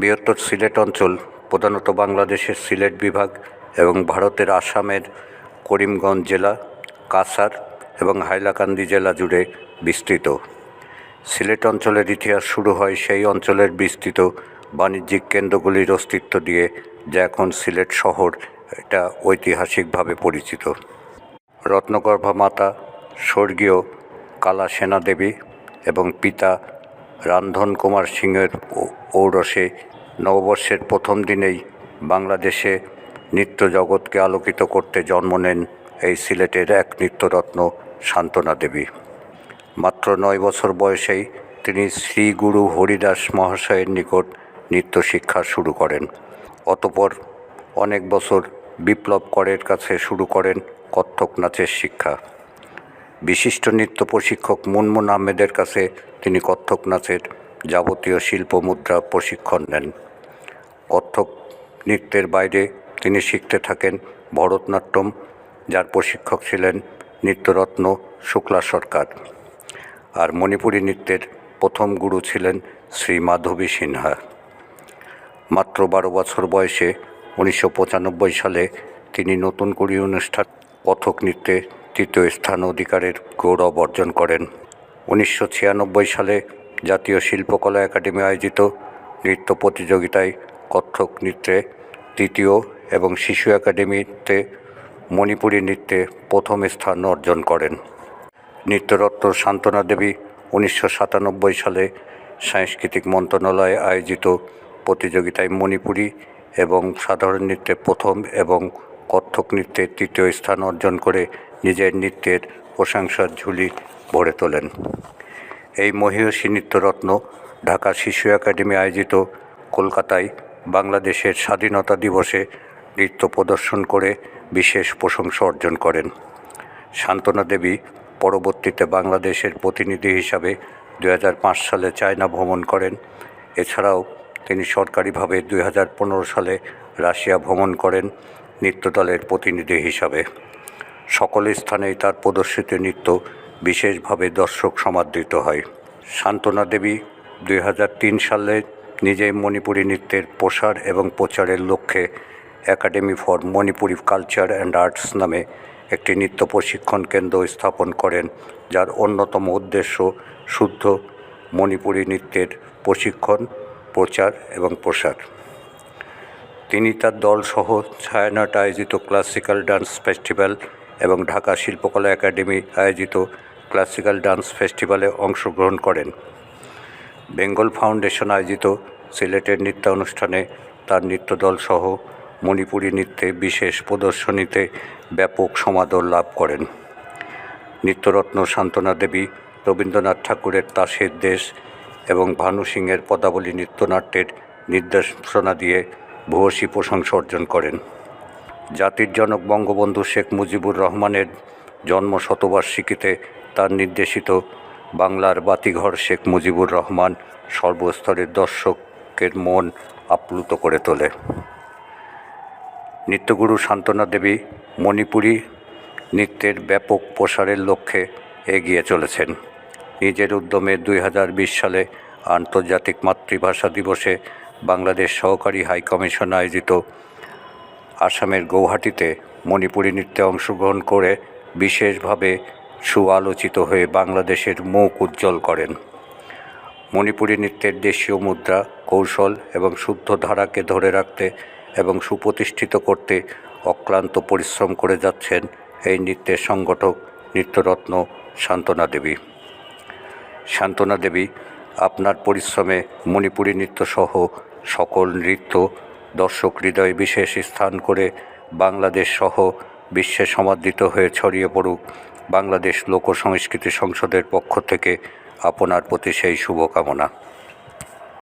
বৃহত্তর সিলেট অঞ্চল, প্রধানত বাংলাদেশের সিলেট বিভাগ এবং ভারতের আসামের করিমগঞ্জ জেলা কাসার এবং হাইলাকান্দি জেলা জুড়ে বিস্তৃত। সিলেট অঞ্চলের ইতিহাস শুরু হয় সেই অঞ্চলের বিস্তৃত বাণিজ্যিক কেন্দ্রগুলির অস্তিত্ব দিয়ে, যা এখন সিলেট শহর এটা ঐতিহাসিকভাবে পরিচিত। রত্নগর্ভা মাতা, স্বর্গীয় কালা সেনা দেবী এবং পিতা রান্ধন কুমার সিংয়ের ঔরসে নববর্ষের প্রথম দিনেই বাংলাদেশে নৃত্য জগৎকে আলোকিত করতে জন্ম নেন এই সিলেটের এক নৃত্যরত্ন শান্তনা দেবী। মাত্র নয় বছর বয়সেই তিনি শ্রী গুরু হরিদাস মহাশয়ের নিকট নৃত্য শিক্ষা শুরু করেন। অতপর অনেক বছর বিপ্লব করের কাছে শুরু করেন কত্থক নাচের শিক্ষা। বিশিষ্ট নৃত্য প্রশিক্ষক মুনমুন আহমেদের কাছে তিনি কত্থক নাচের যাবতীয় শিল্প মুদ্রা প্রশিক্ষণ নেন। কত্থক নৃত্যের বাইরে তিনি শিখতে থাকেন ভরতনাট্যম, যার প্রশিক্ষক ছিলেন নৃত্যরত্ন শুক্লা সরকার। আর মণিপুরী নৃত্যের প্রথম গুরু ছিলেন শ্রী মাধবী সিনহা। মাত্র বারো বছর বয়সে উনিশশো পঁচানব্বই সালে তিনি নতুন কুড়ি অনুষ্ঠান কথক নৃত্যে তৃতীয় স্থান অধিকারের গৌরব অর্জন করেন। উনিশশো ছিয়ানব্বই সালে জাতীয় শিল্পকলা একাডেমি আয়োজিত নৃত্য প্রতিযোগিতায় কত্থক নৃত্যে, তৃতীয় এবং শিশু একাডেমিতে মণিপুরী নৃত্যে প্রথম স্থান অর্জন করেন। নৃত্যরত্ন সান্ত্বনা দেবী উনিশশো সাতানব্বই সালে সাংস্কৃতিক মন্ত্রণালয়ে আয়োজিত প্রতিযোগিতায় মণিপুরী এবং সাধারণ নৃত্যে প্রথম এবং কত্থক নৃত্যে তৃতীয় স্থান অর্জন করে নিজের নৃত্যের প্রশংসার ঝুলি ভরে তোলেন। এই মহীয়সী নৃত্যরত্ন ঢাকা শিশু একাডেমি আয়োজিত কলকাতায় বাংলাদেশের স্বাধীনতা দিবসে নৃত্য প্রদর্শন করে বিশেষ প্রশংসা অর্জন করেন। শান্তনা দেবী পরবর্তীতে বাংলাদেশের প্রতিনিধি হিসাবে দু হাজার পাঁচ সালে চায়না ভ্রমণ করেন। এছাড়াও তিনি সরকারিভাবে দুই হাজার পনেরো সালে রাশিয়া ভ্রমণ করেন নৃত্যদলের প্রতিনিধি হিসাবে। সকল স্থানেই তার প্রদর্শিত নৃত্য বিশেষভাবে দর্শক সমাদৃত হয়। শান্তনা দেবী দুই হাজার তিন সালে নিজেই মণিপুরী নৃত্যের প্রসার এবং প্রচারের লক্ষ্যে academy for Manipuri culture and arts নামে একটি নৃত্য প্রশিক্ষণ কেন্দ্র স্থাপন করেন, যার অন্যতম উদ্দেশ্য শুদ্ধ মণিপুরী নৃত্যের প্রশিক্ষণ, প্রচার এবং প্রসার। তিনি তার দলসহ ছায়ানট আয়োজিত ক্লাসিক্যাল ডান্স ফেস্টিভ্যাল এবং ঢাকা শিল্পকলা একাডেমি আয়োজিত ক্লাসিক্যাল ডান্স ফেস্টিভ্যালে অংশগ্রহণ করেন। বেঙ্গল ফাউন্ডেশন আয়োজিত সিলেটের নৃত্যানুষ্ঠানে তার নৃত্যদল সহ মণিপুরী নৃত্যে বিশেষ প্রদর্শনীতে ব্যাপক সমাদর লাভ করেন। নৃত্যরত্ন শান্তনা দেবী, রবীন্দ্রনাথ ঠাকুরের তাসের দেশ এবং ভানু সিংয়ের পদাবলী নৃত্যনাট্যের নির্দেশনা দিয়ে ভূয়সী প্রশংসা অর্জন করেন। জাতির জনক বঙ্গবন্ধু শেখ মুজিবুর রহমানের জন্ম শতবার্ষিকীতে তার নির্দেশিত বাংলার বাতিঘর শেখ মুজিবুর রহমান সর্বস্তরের দর্শকের মন আপ্লুত করে তোলে। নৃত্যগুরু শান্তনা দেবী মণিপুরী নৃত্যের ব্যাপক প্রসারের লক্ষ্যে এগিয়ে চলেছেন। নিজের উদ্যমে দুই হাজার বিশ সালে আন্তর্জাতিক মাতৃভাষা দিবসে বাংলাদেশ সহকারী হাইকমিশন আয়োজিত আসামের গৌহাটিতে মণিপুরী নৃত্যে অংশগ্রহণ করে বিশেষভাবে সুআলোচিত হয়ে বাংলাদেশের মুখ উজ্জ্বল করেন। মণিপুরী নৃত্যের দেশীয় মুদ্রা, কৌশল এবং শুদ্ধ ধারাকে ধরে রাখতে এবং সুপ্রতিষ্ঠিত করতে অক্লান্ত পরিশ্রম করে যাচ্ছেন এই নৃত্যের সংগঠক নৃত্যরত্ন শান্তনা দেবী। শান্তনা দেবী, আপনার পরিশ্রমে মণিপুরী নৃত্যসহ সকল নৃত্য দর্শক হৃদয়ে বিশেষ স্থান করে বাংলাদেশ সহ বিশ্বে সমাদৃত হয়ে ছড়িয়ে পড়ুক বাংলাদেশ লোক সংস্কৃতি সংসদের পক্ষ থেকে আপনার প্রতি সেই শুভকামনা।